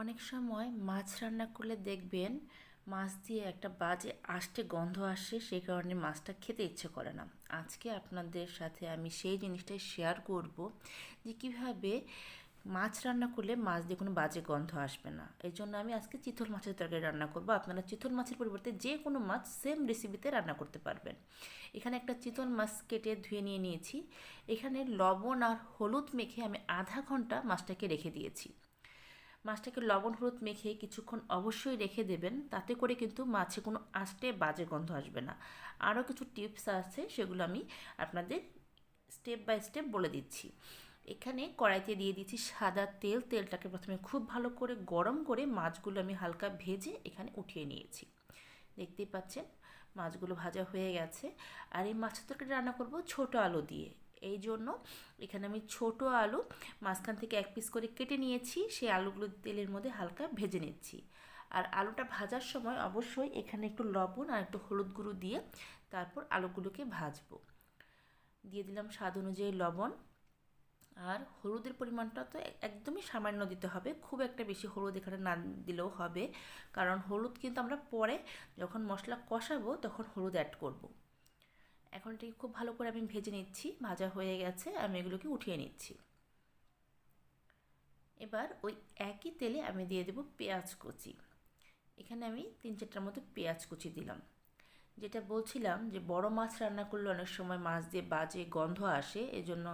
অনেক সময় মাছ রান্না করলে দেখবেন মাছ দিয়ে একটা বাজে আষ্টে গন্ধ আসে সেই কারণে মাছটা খেতে ইচ্ছে করে না। আজকে আপনাদের সাথে আমি সেই জিনিসটাই শেয়ার করব যে কীভাবে মাছ রান্না করলে মাছ দিয়ে কোনো বাজে গন্ধ আসবে না। এই জন্য আমি আজকে চিতল মাছের তরকারি রান্না করব। আপনারা চিতল মাছের পরিবর্তে যে কোনো মাছ সেম রেসিপিতে রান্না করতে পারবেন। এখানে একটা চিতল মাছ কেটে ধুয়ে নিয়ে নিয়েছি। এখানে লবণ আর হলুদ মেখে আমি আধা ঘণ্টা মাছটাকে রেখে দিয়েছি। মাছটাকে লবণ হলুদ মেখে কিছুক্ষণ অবশ্যই রেখে দেবেন। তাতে করে কিন্তু মাছে কোনো আষ্টে বাজে গন্ধ আসবে না। আরও কিছু টিপস আছে, সেগুলো আমি আপনাদের স্টেপ বাই স্টেপ বলে দিচ্ছি। এখানে কড়াইতে দিয়ে দিচ্ছি সাদা তেল। তেলটাকে প্রথমে খুব ভালো করে গরম করে মাছগুলো আমি হালকা ভেজে এখানে উঠিয়ে নিয়েছি। দেখতেই পাচ্ছেন, মাছগুলো ভাজা হয়ে গেছে। আর এই মাছের তরকারি রান্না করব ছোট আলু দিয়ে। এই জন্য এখানে আমি ছোট আলু মাঝখান থেকে এক পিস করে কেটে নিয়েছি, সেই আলুগুলো তেলের মধ্যে হালকা ভেজে নিচ্ছি। আর আলুটা ভাজার সময় অবশ্যই এখানে একটু লবণ আর একটু হলুদ গুঁড়ো দিয়ে তারপর আলুগুলোকে ভাজবো। দিয়ে দিলাম স্বাদ অনুযায়ী লবণ। আর হলুদের পরিমাণটা তো একদমই সামান্য দিতে হবে, খুব একটা বেশি হলুদ এখানে না দিলেও হবে। কারণ হলুদ কিন্তু আমরা পরে যখন মশলা কষাবো তখন হলুদ অ্যাড করব। এখন এটাকে খুব ভালো করে আমি ভেজে নিচ্ছি, ভাজা হয়ে গেছে, আমি এগুলোকে উঠিয়ে নিচ্ছি। এবার ওই একই তেলে আমি দিয়ে দেব পেঁয়াজ কুচি। এখানে আমি তিন চারটার মতো পেঁয়াজ কুচি দিলাম। যেটা বলছিলাম যে বড় মাছ রান্না করলে অনেক সময় মাছ দিয়ে বাজে গন্ধ আসে, এজন্য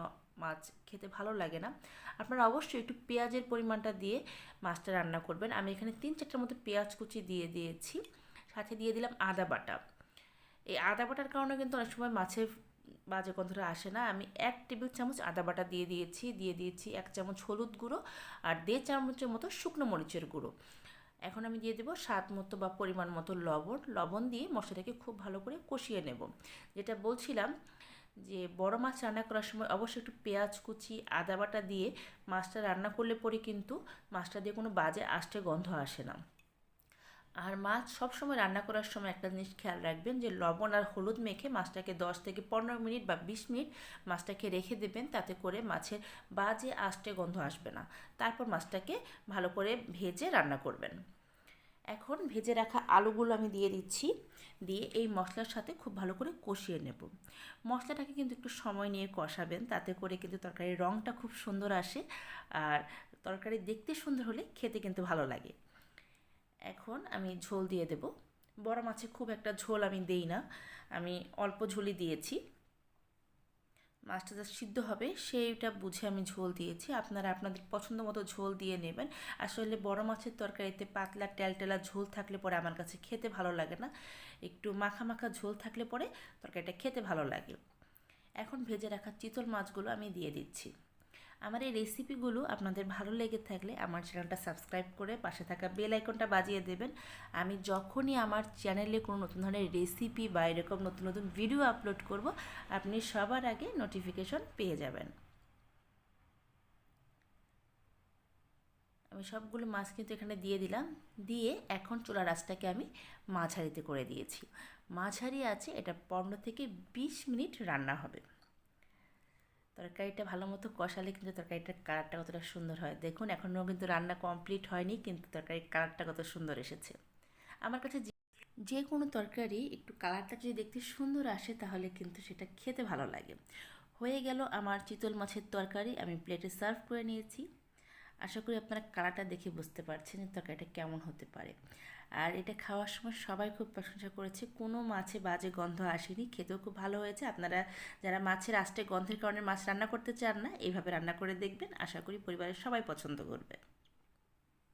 মাছ খেতে ভালো লাগে না। আপনারা অবশ্যই একটু পেঁয়াজের পরিমাণটা দিয়ে মাছটা রান্না করবেন। আমি এখানে তিন চারটার মতো পেঁয়াজ কুচি দিয়ে দিয়েছি। সাথে দিয়ে দিলাম আদা বাটা। এই আদা বাটার কারণে কিন্তু অনেক সময় মাছের বাজে গন্ধটা আসে না। আমি এক টেবিল চামচ আদা বাটা দিয়ে দিয়েছি দিয়ে দিয়েছি এক চামচ হলুদ গুঁড়ো আর দেড় চামচের মতো শুকনো মরিচের গুঁড়ো। এখন আমি দিয়ে দেবো স্বাদ মতো বা পরিমাণ মতো লবণ। লবণ দিয়ে মশলাটাকে খুব ভালো করে কষিয়ে নেব। যেটা বলছিলাম যে বড় মাছ রান্না করার সময় অবশ্যই একটু পেঁয়াজ কুচি, আদা বাটা দিয়ে মাছটা রান্না করলে পরে কিন্তু মাছটা দিয়ে কোনো বাজে আষ্টে গন্ধ আসে না। আর মাছ সবসময় রান্না করার সময় একটা জিনিস খেয়াল রাখবেন যে লবণ আর হলুদ মেখে মাছটাকে দশ থেকে পনেরো মিনিট বা বিশ মিনিট মাছটাকে রেখে দেবেন, তাতে করে মাছের বাজে আষ্টে গন্ধ আসবে না। তারপর মাছটাকে ভালো করে ভেজে রান্না করবেন। এখন ভেজে রাখা আলুগুলো আমি দিয়ে দিচ্ছি, দিয়ে এই মশলার সাথে খুব ভালো করে কষিয়ে নেব। মশলাটাকে কিন্তু একটু সময় নিয়ে কষাবেন, তাতে করে কিন্তু তরকারির রঙটা খুব সুন্দর আসে, আর তরকারি দেখতে সুন্দর হলে খেতে কিন্তু ভালো লাগে। এখন আমি ঝোল দিয়ে দেব। বড় মাছে খুব একটা ঝোল আমি দেই না, আমি অল্প ঝোলই দিয়েছি। মাছটা যা সিদ্ধ হবে সেইটা বুঝে আমি ঝোল দিয়েছি। আপনারা আপনাদের পছন্দ মতো ঝোল দিয়ে নেবেন। আসলে বড় মাছের তরকারিতে পাতলা টেলটেলা ঝোল থাকলে পরে আমার কাছে খেতে ভালো লাগে না। একটু মাখা মাখা ঝোল থাকলে পরে তরকারিটা খেতে ভালো লাগে। এখন ভেজে রাখা চিতল মাছগুলো আমি দিয়ে দিচ্ছি। আমার এই রেসিপিগুলো আপনাদের ভালো লেগে থাকলে আমার চ্যানেলটা সাবস্ক্রাইব করে পাশে থাকা বেল আইকনটা বাজিয়ে দেবেন। আমি যখনই আমার চ্যানেলে কোনো নতুন ধরনের রেসিপি বা এরকম নতুন নতুন ভিডিও আপলোড করব, আপনি সবার আগে নোটিফিকেশন পেয়ে যাবেন। আমি সবগুলো মাছ কিন্তু এখানে দিয়ে দিলাম। দিয়ে এখন চোলা রাসটাকে আমি মাঝারিতে করে দিয়েছি। মাঝারি আছে, এটা পনেরো থেকে বিশ মিনিট রান্না হবে। তরকারিটা ভালো মতো কষালে কিন্তু তরকারিটার কালারটা কতটা সুন্দর হয়। দেখুন, এখনও কিন্তু রান্না কমপ্লিট হয়নি, কিন্তু তরকারির কালারটা কত সুন্দর এসেছে। আমার কাছে যে কোনো তরকারি একটু কালারটা যদি দেখতে সুন্দর আসে, তাহলে কিন্তু সেটা খেতে ভালো লাগে। হয়ে গেল আমার চিতল মাছের তরকারি, আমি প্লেটে সার্ভ করে নিয়েছি। আশা করি আপনারা কালারটা দেখে বুঝতে পারছেন তরকারিটা কেমন হতে পারে। আর এটা খাওয়ার সময় সবাই খুব প্রশংসা করেছে, কোনো মাছে বাজে গন্ধ আসেনি, খেতেও খুব ভালো হয়েছে। আপনারা যারা মাছের আষ্টে গন্ধের কারণে মাছ রান্না করতে চান না, এইভাবে রান্না করে দেখবেন। আশা করি পরিবারের সবাই পছন্দ করবে।